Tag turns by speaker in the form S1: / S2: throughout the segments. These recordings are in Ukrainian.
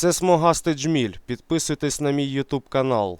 S1: Це смугастий джміль. Підписуйтесь на мій YouTube канал.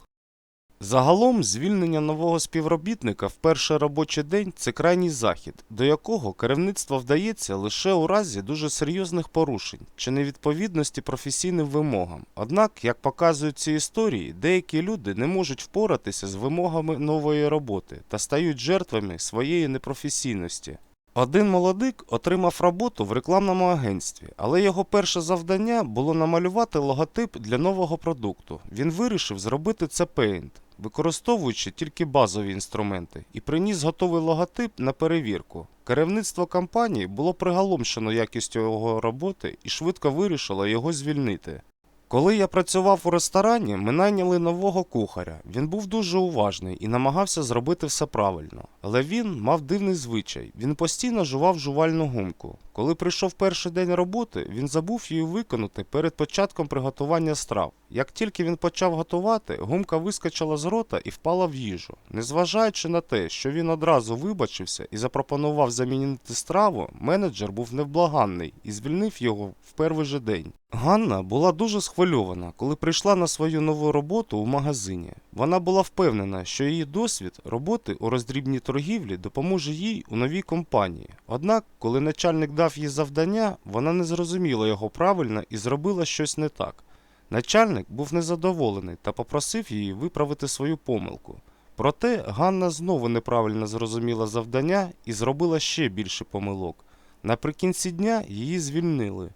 S1: Загалом, звільнення нового співробітника в перший робочий день це крайній захід, до якого керівництво вдається лише у разі дуже серйозних порушень чи невідповідності професійним вимогам. Однак, як показують ці історії, деякі люди не можуть впоратися з вимогами нової роботи та стають жертвами своєї непрофесійності. Один молодик отримав роботу в рекламному агентстві, але його перше завдання було намалювати логотип для нового продукту. Він вирішив зробити це Paint, використовуючи тільки базові інструменти, і приніс готовий логотип на перевірку. Керівництво компанії було приголомшено якістю його роботи і швидко вирішило його звільнити. Коли я працював у ресторані, ми найняли нового кухаря. Він був дуже уважний і намагався зробити все правильно. Але він мав дивний звичай. Він постійно жував жувальну гумку. Коли прийшов перший день роботи, він забув її виконати перед початком приготування страв. Як тільки він почав готувати, гумка вискочила з рота і впала в їжу. Незважаючи на те, що він одразу вибачився і запропонував замінити страву, менеджер був невблаганний і звільнив його в перший же день. Ганна була дуже схвильована, коли прийшла на свою нову роботу у магазині. Вона була впевнена, що її досвід роботи у роздрібній торгівлі допоможе їй у новій компанії. Однак, коли начальник дав їй завдання, вона не зрозуміла його правильно і зробила щось не так. Начальник був незадоволений та попросив її виправити свою помилку. Проте Ганна знову неправильно зрозуміла завдання і зробила ще більше помилок. Наприкінці дня її звільнили.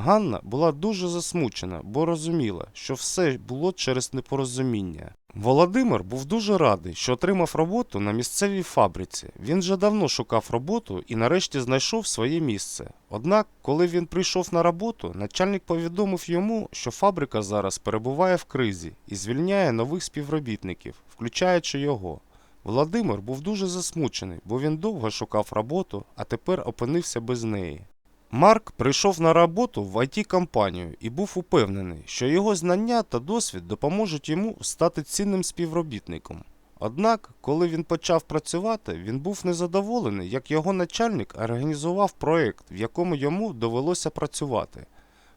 S1: Ганна була дуже засмучена, бо розуміла, що все було через непорозуміння. Володимир був дуже радий, що отримав роботу на місцевій фабриці. Він вже давно шукав роботу і нарешті знайшов своє місце. Однак, коли він прийшов на роботу, начальник повідомив йому, що фабрика зараз перебуває в кризі і звільняє нових співробітників, включаючи його. Володимир був дуже засмучений, бо він довго шукав роботу, а тепер опинився без неї. Марк прийшов на роботу в it компанію і був упевнений, що його знання та досвід допоможуть йому стати цінним співробітником. Однак, коли він почав працювати, він був незадоволений, як його начальник організував проєкт, в якому йому довелося працювати.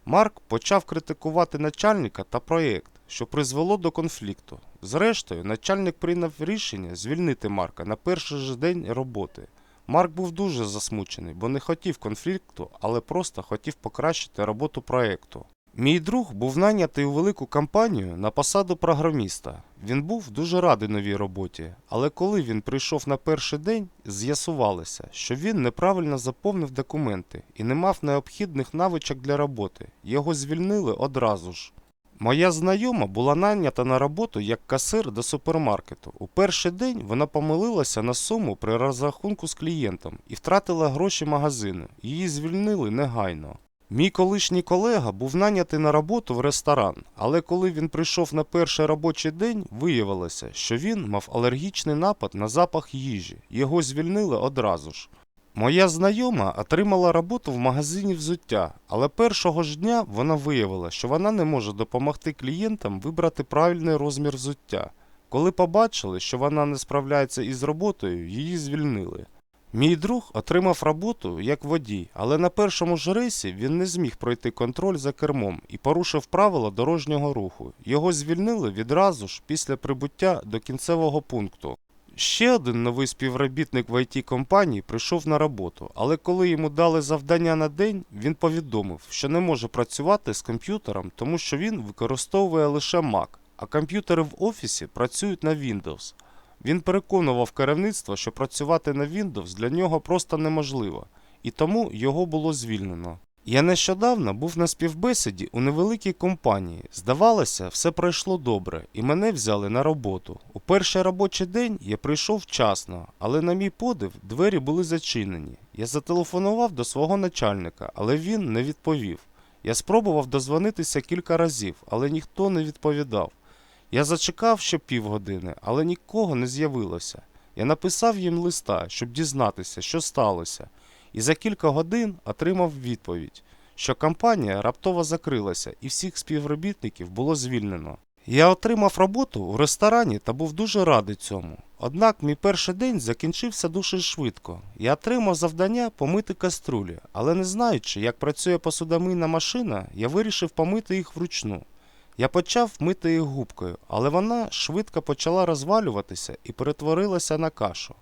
S1: Марк почав критикувати начальника та проєкт, що призвело до конфлікту. Зрештою, начальник прийняв рішення звільнити Марка на перший же день роботи. Марк був дуже засмучений, бо не хотів конфлікту, але просто хотів покращити роботу проєкту. Мій друг був найнятий у велику компанію на посаду програміста. Він був дуже радий новій роботі, але коли він прийшов на перший день, з'ясувалося, що він неправильно заповнив документи і не мав необхідних навичок для роботи. Його звільнили одразу ж. Моя знайома була найнята на роботу як касир до супермаркету. У перший день вона помилилася на суму при розрахунку з клієнтом і втратила гроші магазину. Її звільнили негайно. Мій колишній колега був нанятий на роботу в ресторан, але коли він прийшов на перший робочий день, виявилося, що він мав алергічний напад на запах їжі. Його звільнили одразу ж. Моя знайома отримала роботу в магазині взуття, але першого ж дня вона виявила, що вона не може допомогти клієнтам вибрати правильний розмір взуття. Коли побачили, що вона не справляється із роботою, її звільнили. Мій друг отримав роботу як водій, але на першому ж рейсі він не зміг пройти контроль за кермом і порушив правила дорожнього руху. Його звільнили відразу ж після прибуття до кінцевого пункту. Ще один новий співробітник в it компанії прийшов на роботу, але коли йому дали завдання на день, він повідомив, що не може працювати з комп'ютером, тому що він використовує лише Mac, а комп'ютери в офісі працюють на Windows. Він переконував керівництво, що працювати на Windows для нього просто неможливо, і тому його було звільнено. Я нещодавно був на співбесіді у невеликій компанії. Здавалося, все пройшло добре, і мене взяли на роботу. У перший робочий день я прийшов вчасно, але на мій подив двері були зачинені. Я зателефонував до свого начальника, але він не відповів. Я спробував дозвонитися кілька разів, але ніхто не відповідав. Я зачекав ще півгодини, але нікого не з'явилося. Я написав їм листа, щоб дізнатися, що сталося, і за кілька годин отримав відповідь, що компанія раптово закрилася і всіх співробітників було звільнено. Я отримав роботу у ресторані та був дуже радий цьому. Однак мій перший день закінчився дуже швидко. Я отримав завдання помити каструлі, але не знаючи, як працює посудомийна машина, я вирішив помити їх вручну. Я почав мити їх губкою, але вона швидко почала розвалюватися і перетворилася на кашу.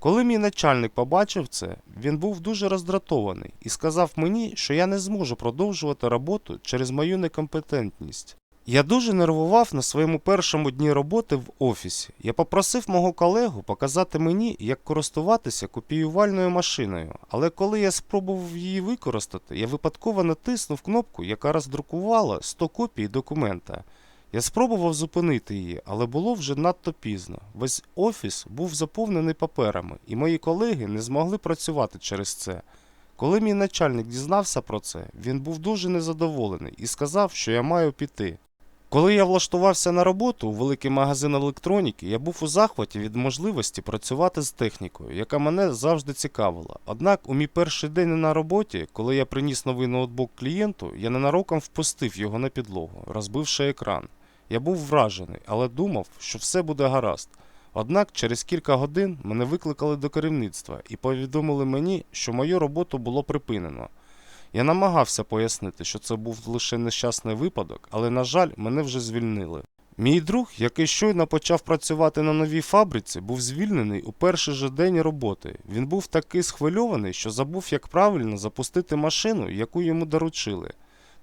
S1: Коли мій начальник побачив це, він був дуже роздратований і сказав мені, що я не зможу продовжувати роботу через мою некомпетентність. Я дуже нервував на своєму першому дні роботи в офісі. Я попросив мого колегу показати мені, як користуватися копіювальною машиною, але коли я спробував її використати, я випадково натиснув кнопку, яка роздрукувала 100 копій документа. Я спробував зупинити її, але було вже надто пізно. Весь офіс був заповнений паперами, і мої колеги не змогли працювати через це. Коли мій начальник дізнався про це, він був дуже незадоволений і сказав, що я маю піти. Коли я влаштувався на роботу у великий магазин електроніки, я був у захваті від можливості працювати з технікою, яка мене завжди цікавила. Однак у мій перший день на роботі, коли я приніс новий ноутбук клієнту, я ненароком впустив його на підлогу, розбивши екран. Я був вражений, але думав, що все буде гаразд. Однак через кілька годин мене викликали до керівництва і повідомили мені, що мою роботу було припинено. Я намагався пояснити, що це був лише нещасний випадок, але, на жаль, мене вже звільнили. Мій друг, який щойно почав працювати на новій фабриці, був звільнений у перший же день роботи. Він був такий схвильований, що забув, як правильно запустити машину, яку йому доручили.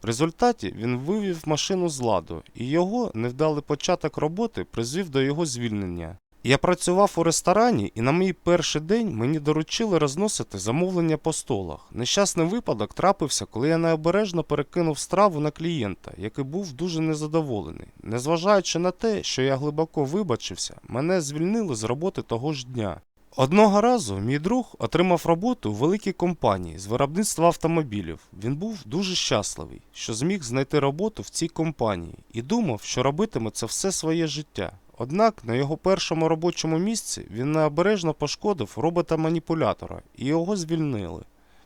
S1: В результаті він вивів машину з ладу, і його невдалий початок роботи призвів до його звільнення. Я працював у ресторані, і на мій перший день мені доручили розносити замовлення по столах. Нещасний випадок трапився, коли я необережно перекинув страву на клієнта, який був дуже незадоволений. Незважаючи на те, що я глибоко вибачився, мене звільнили з роботи того ж дня. Одного разу мій друг отримав роботу у великій компанії з виробництва автомобілів. Він був дуже щасливий, що зміг знайти роботу в цій компанії і думав, що робитиме це все своє життя. Однак на його першому робочому місці він необережно пошкодив робота-маніпулятора і його звільнили.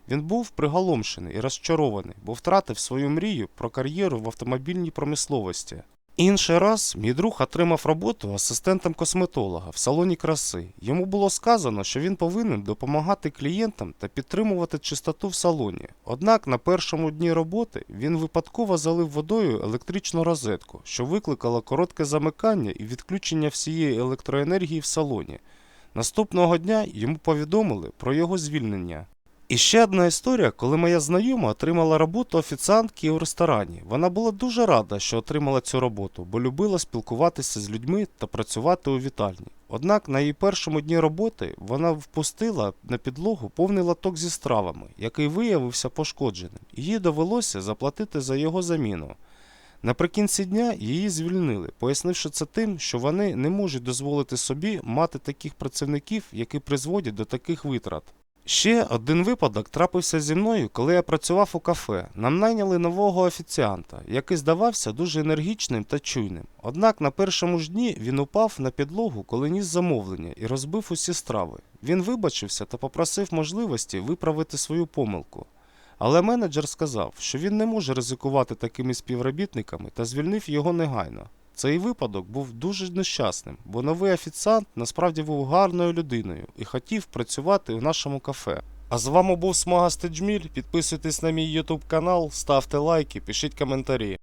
S1: Він був приголомшений і розчарований, бо втратив свою мрію про кар'єру в автомобільній промисловості. Інший раз мій друг отримав роботу асистентом косметолога в салоні краси. Йому було сказано, що він повинен допомагати клієнтам та підтримувати чистоту в салоні. Однак на першому дні роботи він випадково залив водою електричну розетку, що викликало коротке замикання і відключення всієї електроенергії в салоні. Наступного дня йому повідомили про його звільнення. І ще одна історія, коли моя знайома отримала роботу офіціантки у ресторані. Вона була дуже рада, що отримала цю роботу, бо любила спілкуватися з людьми та працювати у вітальні. Однак на її першому дні роботи вона впустила на підлогу повний лоток зі стравами, який виявився пошкодженим, їй довелося заплатити за його заміну. Наприкінці дня її звільнили, пояснивши це тим, що вони не можуть дозволити собі мати таких працівників, які призводять до таких витрат. Ще один випадок трапився зі мною, коли я працював у кафе. Нам найняли нового офіціанта, який здавався дуже енергічним та чуйним. Однак на першому ж дні він упав на підлогу, коли ніс замовлення і розбив усі страви. Він вибачився та попросив можливості виправити свою помилку. Але менеджер сказав, що він не може ризикувати такими співробітниками та звільнив його негайно. Цей випадок був дуже нещасним, бо новий офіціант насправді був гарною людиною і хотів працювати у нашому кафе. А з вами був Смага Стеджміль. Підписуйтесь на мій YouTube канал, ставте лайки, пишіть коментарі.